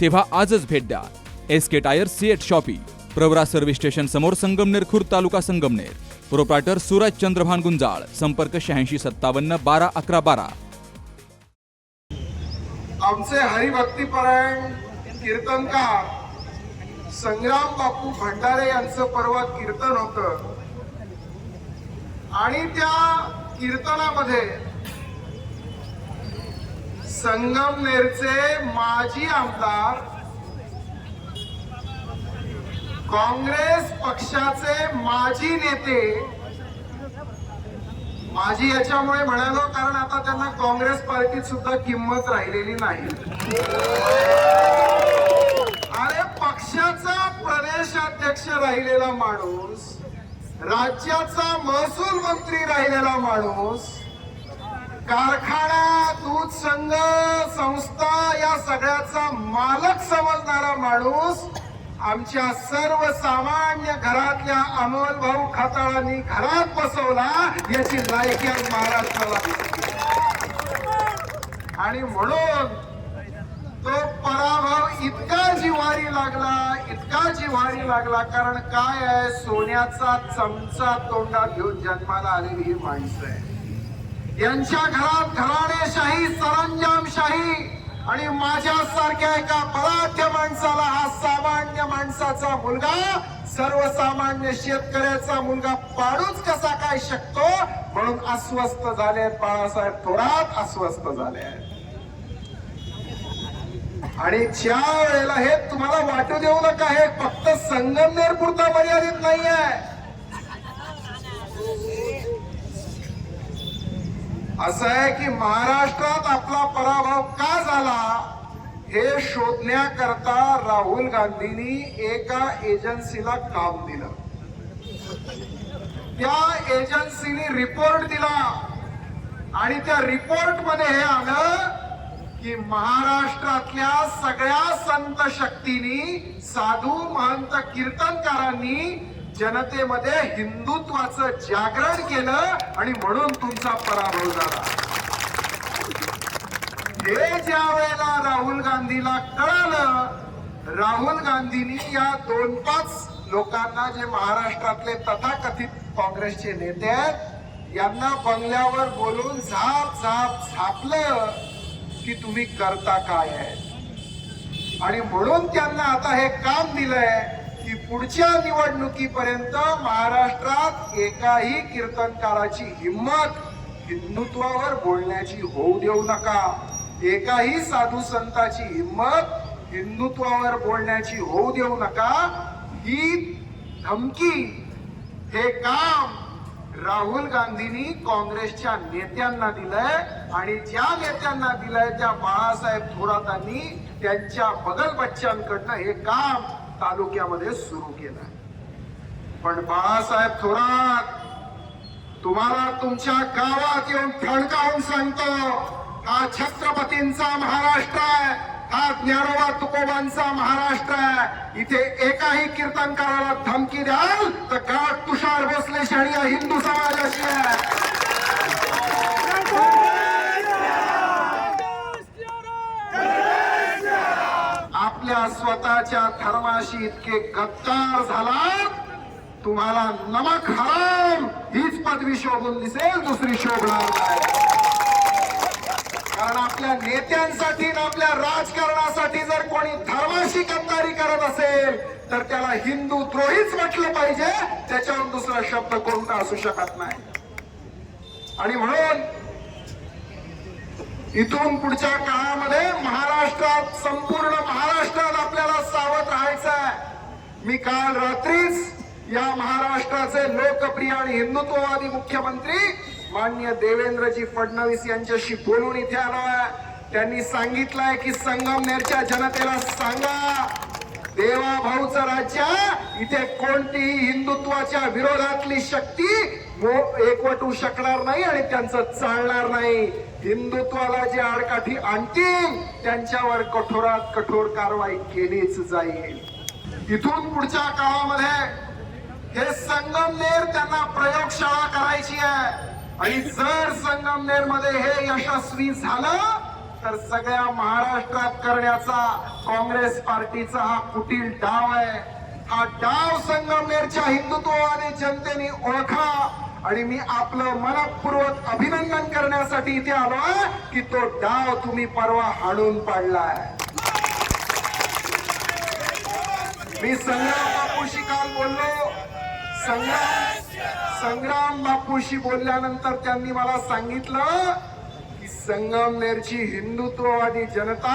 तेव्हा आजच भेट द्या. S K tyre CEAT shoppe Pravara service station समोर संगमनेर खुर्द तालुका संगमनेर. प्रोप्रायटर सूरज चंद्रभान गुंजाळ संपर्क शहाऐंशी सत्तावन्न बारा अकरा बारा. आमचे हरिभक्तीपरायण कीर्तनकार संग्राम बापू भंडारे यांचं परवा कीर्तन होतं. आणि त्या कीर्तनामध्ये संगमनेरचे माजी आमदार काँग्रेस पक्षाचे माजी नेते माझी याच्यामुळे म्हणालो कारण आता त्यांना काँग्रेस पार्टीत सुद्धा किंमत राहिलेली नाही. अरे पक्षाचा प्रदेशाध्यक्ष राहिलेला माणूस राज्याचा महसूल मंत्री राहिलेला माणूस कारखाना दूध संघ संस्था या सगळ्याचा मालक समजणारा माणूस आमच्या सर्वसामान्य घरातल्या अमोल भाऊ खताळांनी घरात बसवला याची लायकी आज महाराष्ट्राला आणि म्हणून तो पराभव इतका जिव्हारी लागला इतका जिव्हारी लागला कारण काय आहे? सोन्याचा चमचा तोंडात घेऊन जन्माला आलेली ही माणसं आहे यांच्या घरात घराणेशाही सरंजामशाही आणि माझ्यासारख्या एका बलाढ्य माणसाला हा सामान्य माणसाचा मुलगा सर्वसामान्य शेतकऱ्याचा मुलगा पाडूच कसा काय शकतो? म्हणून अस्वस्थ झाले आहेत बाळासाहेब थोरात अस्वस्थ झाले आहेत आणि ज्या वेळेला हे तुम्हाला वाटू देऊ नका हे फक्त संगमनेर पुरता मर्यादित नाहीये. असं आहे की महाराष्ट्रात आपला पराभव का झाला हे शोधण्याकरता राहुल गांधींनी एका एजन्सीला काम दिलं. त्या एजन्सीने रिपोर्ट दिला आणि त्या रिपोर्टमध्ये हे आलं की महाराष्ट्रातल्या सगळ्या संत शक्तींनी साधू महंत कीर्तनकारांनी जनतेमध्ये हिंदुत्वाचं जागरण केलं आणि म्हणून तुमचा पराभव झाला. हे ज्या वेळेला राहुल गांधीला कळालं राहुल गांधींनी या दोन पाच लोकांना जे महाराष्ट्रातले तथाकथित काँग्रेसचे नेते आहेत यांना बंगल्यावर बोलून झाप झाप झापलं की तुम्ही करता काय आहे? आणि म्हणून त्यांना आता हे काम दिलंय की पुढच्या निवडणुकीपर्यंत महाराष्ट्रात एकाही कीर्तनकाराची हिंमत हिंदुत्वावर बोलण्याची होऊ देऊ नका. एकाही साधू संताची हिंमत हिंदुत्वावर बोलण्याची होऊ देऊ नका. ही धमकी हे काम राहुल गांधींनी काँग्रेसच्या नेत्यांना दिलंय आणि ज्या नेत्यांना दिलंय त्या बाळासाहेब थोरातांनी त्यांच्या बगल बच्चांकडनं हे काम तालुक्यामध्ये सुरू केला पण बाळासाहेब थोरात तुम्हाला तुमच्या गावात येऊन ठणकावून सांगतो हा छत्रपतींचा महाराष्ट्र आहे हा ज्ञानोबा तुकोबांचा महाराष्ट्र आहे. इथे एकाही कीर्तनकाराला धमकी द्याल तर गाठ तुषार भोसले आणि हिंदू समाजाची आहे. आपल्या स्वतःच्या धर्माशी इतके गद्दार झालात तुम्हाला नमक हराम हीच पदवी शोभून दिसेल दुसरी शोभणार कारण आपल्या नेत्यांसाठी आपल्या राजकारणासाठी जर कोणी धर्माशी गद्दारी करत असेल तर त्याला हिंदू द्रोहीच म्हटलं पाहिजे त्याच्यावर दुसरा शब्द कोणता असू शकत नाही. आणि म्हणून इथून पुढच्या काळामध्ये महाराष्ट्रात संपूर्ण महाराष्ट्रात आपल्याला सावध राहायचं आहे. मी काल रात्रीच या महाराष्ट्राचे लोकप्रिय आणि हिंदुत्ववादी मुख्यमंत्री माननीय देवेंद्रजी फडणवीस यांच्याशी बोलून इथे आलो आहे. त्यांनी सांगितलंय की संगमनेरच्या जनतेला सांगा. देवा भाऊचं राज्य इथे कोणतीही हिंदुत्वाच्या विरोधातली शक्ती एकवटू शकणार नाही आणि त्यांचं चालणार नाही. हिंदुत्वाला जे आडकाठी आणतील त्यांच्यावर कठोरात कठोर कारवाई केलीच जाईल. इथून पुढच्या काळामध्ये हे संगमनेर त्यांना प्रयोगशाळा करायची आहे. आणि जर संगमनेरमध्ये हे यशस्वी झालं तर सगळ्या महाराष्ट्रात करण्याचा काँग्रेस पार्टीचा हा कुटील डाव आहे. हा डाव संगमनेरच्या हिंदुत्ववादी जनतेने ओळखा. आणि मी आपलं मनपूर्वक अभिनंदन करण्यासाठी इथे आलोय की तो डाव तुम्ही परवा हाणून पाडलाय. मी संग्राम बापूशी काल बोललो. संग्राम संग्राम बापूशी बोलल्यानंतर त्यांनी मला सांगितलं की संगमनेरची हिंदुत्ववादी जनता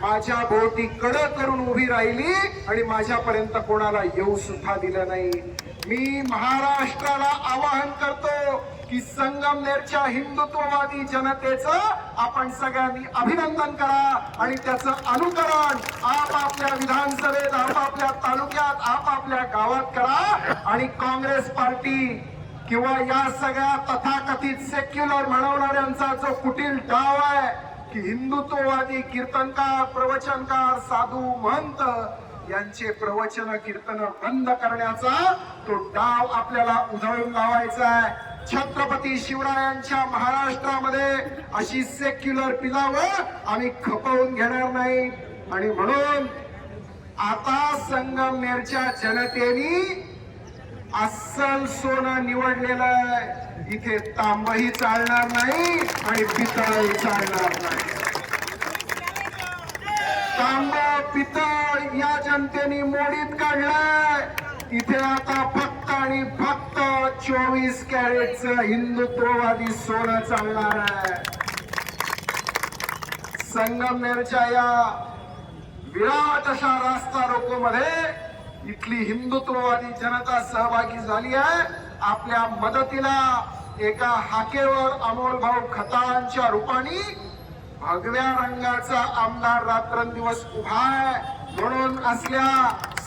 माझ्या भोवती कडक करून उभी राहिली आणि माझ्यापर्यंत कोणाला येऊ सुद्धा दिलं नाही. मी महाराष्ट्राला आवाहन करतो की संगमनेरच्या हिंदुत्ववादी जनतेचं आपण सगळ्यांनी अभिनंदन करा आणि त्याचं अनुकरण आपापल्या विधानसभेत आपापल्या तालुक्यात आपापल्या गावात करा आणि काँग्रेस पार्टी किंवा या सगळ्या तथाकथित सेक्युलर म्हणवणाऱ्यांचा जो कुटील डाव आहे की हिंदुत्ववादी कीर्तनकार प्रवचनकार साधू महंत यांचे प्रवचन कीर्तन बंद करण्याचा तो डाव आपल्याला उधळून लावायचा आहे. छत्रपती शिवरायांच्या महाराष्ट्रामध्ये अशी सेक्युलर पिलावं आम्ही खपवून घेणार नाही. आणि म्हणून आता संगमनेरच्या जनतेनी अस्सल सोनं निवडलेलं आहे. इथे तांबही चालणार नाही आणि पितळही चालणार नाही. तांब पितळ या जनतेने मोडीत काढलाय. इथे आता फक्त आणि फक्त चोवीस कॅरेटचं हिंदुत्ववादी सोनं चालणार आहे. संगमनेरच्या या विराट अशा रास्ता रोको मध्ये इथली हिंदुत्ववादी जनता सहभागी झाली आहे. आपल्या मदतीला एका हाकेवर अमोल भाऊ खताळांच्या रूपाने भगव्या रंगाचा आमदार रात्रंदिवस उभा आहे. म्हणून असल्या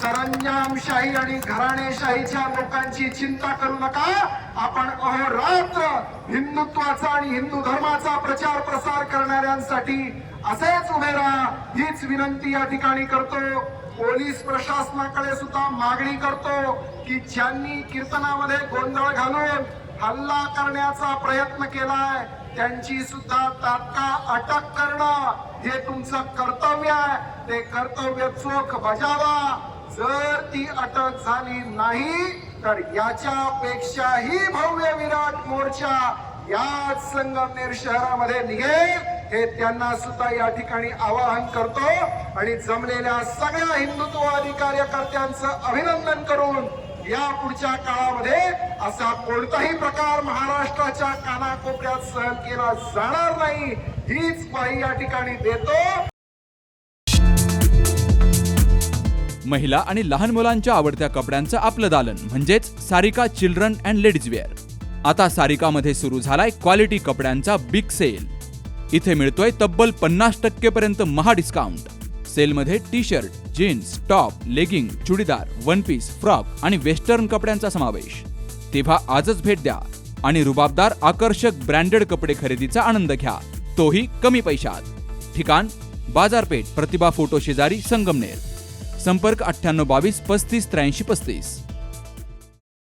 सरंजामशाही आणि घराणेशाहीच्या लोकांची चिंता करू नका. आपण अहोरात्र हिंदुत्वाचा आणि हिंदू धर्माचा प्रचार प्रसार करणाऱ्यांसाठी असेच उभे राहा हीच विनंती या ठिकाणी करतो. पोलीस प्रशासनाकडे सुद्धा मागणी करतो की ज्यांनी कीर्तनामध्ये गोंधळ घालून हल्ला करण्याचा प्रयत्न केलाय त्यांची सुद्धा तात्काळ अटक करणं हे तुमचं कर्तव्य आहे. ते कर्तव्य चोख बजावा. जर ती अटक झाली नाही तर याच्यापेक्षाही भव्य विराट मोर्चा याच संगमनेर शहरामध्ये निघेल. हे त्यांना सुद्धा या ठिकाणी आवाहन करतो आणि जमलेल्या सगळ्या हिंदुत्ववादी कार्यकर्त्यांचं अभिनंदन करून या पुढच्या काळामध्ये असा कोणताही प्रकार महाराष्ट्राच्या कानाकोपऱ्यात सहन केला जाणार नाही हीच ग्वाही या ठिकाणी देतो. महिला आणि लहान मुलांच्या आवडत्या कपड्यांचं आपलं दालन म्हणजेच Sarika children and ladies wear आता सारिकामध्ये सुरू झालाय क्वालिटी कपड्यांचा बिग सेल. इथे मिळतोय तब्बल पन्नास टक्के पर्यंत महा डिस्काउंट सेलमध्ये T shirt jeans top legging churidar one piece frock आणि वेस्टर्न कपड्यांचा समावेश. तेव्हा आजच भेट द्या आणि रुबाबदार आकर्षक ब्रँडेड कपडे खरेदीचा आनंद घ्या. तोही कमी पैशात. ठिकाण बाजारपेठ प्रतिभा फोटो शेजारी संगमनेर. संपर्क अठ्ठ्याण्णव बावीस पस्तीस त्र्याऐंशी पस्तीस.